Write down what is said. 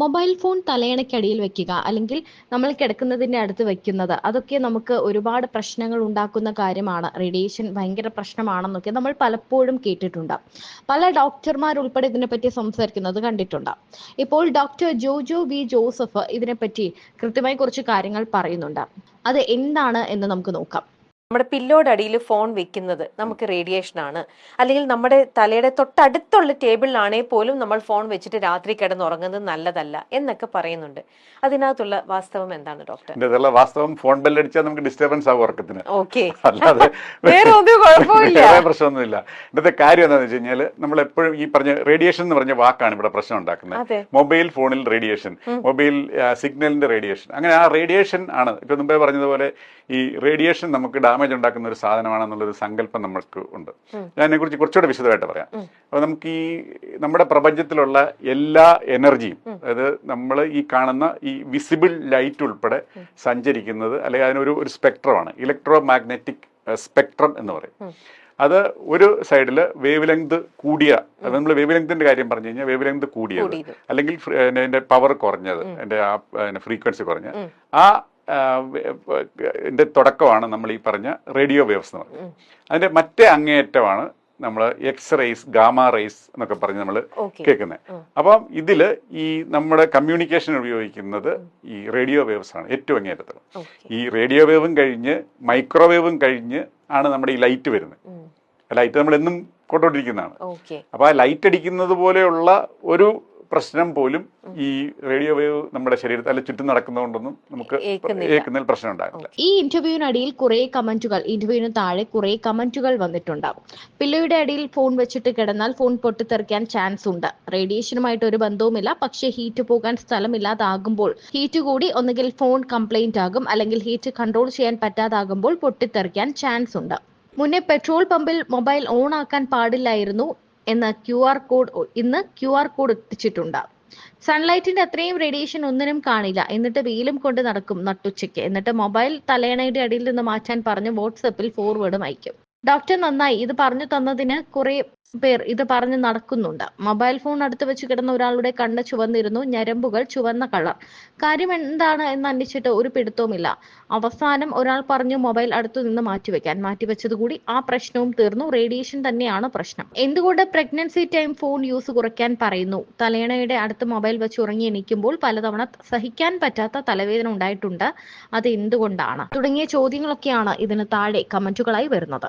Mobile phone തലയണയ്ക്കടിയിൽ വെക്കുക അല്ലെങ്കിൽ നമ്മൾ കിടക്കുന്നതിന്റെ അടുത്ത് വെക്കുന്നത്. അതൊക്കെ നമുക്ക് ഒരുപാട് പ്രശ്നങ്ങൾ ഉണ്ടാക്കുന്ന കാര്യമാണ്. റേഡിയേഷൻ ഭയങ്കര പ്രശ്നമാണെന്നൊക്കെ നമ്മൾ പലപ്പോഴും കേട്ടിട്ടുണ്ട്. പല ഡോക്ടർമാർ ഉൾപ്പെടെ ഇതിനെപ്പറ്റി സംസാരിക്കുന്നത് കണ്ടിട്ടുണ്ട്. ഇപ്പോൾ ഡോക്ടർ ജോജോ വി ജോസഫ് ഇതിനെപ്പറ്റി കൃത്യമായി കുറച്ച് കാര്യങ്ങൾ പറയുന്നുണ്ട്. അത് എന്താണ് എന്ന് നമുക്ക് നോക്കാം. നമ്മുടെ പില്ലോയുടെ അടിയിൽ ഫോൺ വെക്കുന്നത് നമുക്ക് റേഡിയേഷൻ ആണ് അല്ലെങ്കിൽ നമ്മുടെ തലയുടെ തൊട്ടടുത്തുള്ള ടേബിളിലാണെങ്കിൽ പോലും നമ്മൾ ഫോൺ വെച്ചിട്ട് രാത്രി കിടന്നുറങ്ങുന്നത് നല്ലതല്ല എന്നൊക്കെ പറയുന്നുണ്ട്. അതിനകത്തുള്ള വാസ്തവം എന്താണ് ഡോക്ടർ? വാസ്തവം ഫോൺ ബെല്ലടിച്ചാൽ നമുക്ക് ഡിസ്റ്റർബൻസ് ആകും ഉറക്കത്തിന്. ഓക്കെ. അല്ലാതെ പ്രശ്നമൊന്നുമില്ല. ഇന്നത്തെ കാര്യം എന്താണെന്ന് വെച്ച് കഴിഞ്ഞാൽ നമ്മൾ എപ്പോഴും ഈ പറഞ്ഞ റേഡിയേഷൻ എന്ന് പറഞ്ഞ വാക്കാണ് ഇവിടെ പ്രശ്നം ഉണ്ടാക്കുന്നത്. മൊബൈൽ ഫോണിൽ റേഡിയേഷൻ മൊബൈൽ സിഗ്നലിന്റെ റേഡിയേഷൻ. അങ്ങനെ ആ റേഡിയേഷൻ ആണ്. ഇപ്പൊ മുമ്പേ പറഞ്ഞതുപോലെ ഈ റേഡിയേഷൻ നമുക്ക് ഡാമേജ് ഉണ്ടാക്കുന്ന ഒരു സാധനമാണെന്നുള്ളൊരു സങ്കല്പം നമുക്ക് ഉണ്ട്. ഞാൻ അതിനെക്കുറിച്ച് കുറച്ചുകൂടെ വിശദമായിട്ട് പറയാം. അപ്പോൾ നമുക്ക് ഈ നമ്മുടെ പ്രപഞ്ചത്തിലുള്ള എല്ലാ എനർജിയും അതായത് നമ്മൾ ഈ കാണുന്ന ഈ വിസിബിൾ ലൈറ്റ് ഉൾപ്പെടെ സഞ്ചരിക്കുന്നത് അല്ലെങ്കിൽ അതിനൊരു ഒരു സ്പെക്ട്രമാണ്. ഇലക്ട്രോ മാഗ്നറ്റിക് സ്പെക്ട്രം എന്ന് പറയും. അത് ഒരു സൈഡിൽ വേവ് ലെങ്ത് കൂടിയ നമ്മൾ വേവ് ലെങ്തിന്റെ കാര്യം പറഞ്ഞു കഴിഞ്ഞാൽ വേവ് ലെങ്ത് കൂടിയത്. അല്ലെങ്കിൽ അതിന്റെ പവർ കുറഞ്ഞത് അതിന്റെ ഫ്രീക്വൻസി കുറഞ്ഞ ആ ന്റെ തുടക്കമാണ് നമ്മൾ ഈ പറഞ്ഞ റേഡിയോ വേവ്സ് എന്ന് പറയുന്നത് അതിന്റെ മറ്റേ അങ്ങേയറ്റമാണ് നമ്മൾ എക്സ് റേസ് ഗാമ റേസ് എന്നൊക്കെ പറഞ്ഞ് നമ്മൾ കേൾക്കുന്നത് അപ്പം ഇതിൽ ഈ നമ്മുടെ കമ്മ്യൂണിക്കേഷൻ ഉപയോഗിക്കുന്നത് ഈ റേഡിയോ വേവ്സ് ആണ് ഏറ്റവും അങ്ങേയറ്റത്തിൽ ഈ റേഡിയോ വേവും കഴിഞ്ഞ് മൈക്രോവേവും കഴിഞ്ഞ് ആണ് നമ്മുടെ ഈ ലൈറ്റ് വരുന്നത്. ലൈറ്റ് നമ്മൾ എന്നും കൊണ്ടുകൊണ്ടിരിക്കുന്നതാണ് അപ്പോൾ അപ്പൊ ആ ലൈറ്റ് അടിക്കുന്നത് പോലെയുള്ള ഒരു പ്രശ്നം പോലും ഈ റേഡിയോ വേവ് നമ്മുടെ ശരീരത്തിൽ അല്ല ചുറ്റും നടക്കുന്നതുകൊണ്ടൊന്നും നമുക്ക് കേൾക്കുന്നതിൽ ഏൽക്കുന്നതിൽ പ്രശ്നം ഉണ്ടാകില്ല ഈ ഇന്റർവ്യൂവിനടിയിൽ കുറെ കമന്റുകൾ ഇന്റർവ്യൂവിന് താഴെ കുറെ കമന്റുകൾ വന്നിട്ടുണ്ടാവും. പിള്ളയുടെ അടിയിൽ ഫോൺ വെച്ചിട്ട് കിടന്നാൽ ഫോൺ പൊട്ടിത്തെറിക്കാൻ ചാൻസ് ഉണ്ട്. റേഡിയേഷനുമായിട്ട് ഒരു ബന്ധവുമില്ല. പക്ഷേ ഹീറ്റ് പോകാൻ സ്ഥലമില്ലാതാകുമ്പോൾ ഹീറ്റ് കൂടി ഒന്നുകിൽ ഫോൺ കംപ്ലൈന്റ് ആകും അല്ലെങ്കിൽ ഹീറ്റ് കൺട്രോൾ ചെയ്യാൻ പറ്റാതാകുമ്പോൾ പൊട്ടിത്തെറിക്കാൻ ചാൻസ് ഉണ്ട്. മുന്നേ പെട്രോൾ പമ്പിൽ മൊബൈൽ ഓൺ ആക്കാൻ പാടില്ലായിരുന്നു. എന്ന ക്യു ആർ കോഡ് ഇന്ന് ക്യു ആർ കോഡ് എത്തിച്ചിട്ടുണ്ട് സൺലൈറ്റിന്റെ അത്രയും റേഡിയേഷൻ ഒന്നിനും കാണില്ല. എന്നിട്ട് വെയിലും കൊണ്ട് നടക്കും നട്ടുച്ചയ്ക്ക്. എന്നിട്ട് മൊബൈൽ തലയണയുടെ അടിയിൽ നിന്ന് മാറ്റാൻ പറഞ്ഞ് വാട്സപ്പിൽ ഫോർവേഡും അയക്കും. ഡോക്ടർ നന്നായി. ഇത് പറഞ്ഞു തന്നതിന് കുറെ പേർ ഇത് പറഞ്ഞ് നടക്കുന്നുണ്ട്. മൊബൈൽ ഫോൺ അടുത്ത് വെച്ച് കിടന്ന ഒരാളുടെ കണ്ണ് ചുവന്നിരുന്നു. ഞരമ്പുകൾ ചുവന്ന കളർ. കാര്യം എന്താണ് എന്ന് അന്വേഷിച്ചിട്ട് ഒരു പിടുത്തവുമില്ല. അവസാനം ഒരാൾ പറഞ്ഞു മൊബൈൽ അടുത്തു നിന്ന് മാറ്റിവെക്കാൻ. മാറ്റിവെച്ചത് കൂടി ആ പ്രശ്നവും തീർന്നു. റേഡിയേഷൻ തന്നെയാണ് പ്രശ്നം. എന്തുകൊണ്ട് പ്രഗ്നൻസി ടൈം ഫോൺ യൂസ് കുറയ്ക്കാൻ പറയുന്നു? തലയണയുടെ അടുത്ത് മൊബൈൽ വെച്ച് ഉറങ്ങി എണീക്കുമ്പോൾ പലതവണ സഹിക്കാൻ പറ്റാത്ത തലവേദന ഉണ്ടായിട്ടുണ്ട്. അത് എന്തുകൊണ്ടാണ് തുടങ്ങിയ ചോദ്യങ്ങളൊക്കെയാണ് ഇതിന് താഴെ കമന്റുകളായി വരുന്നത്.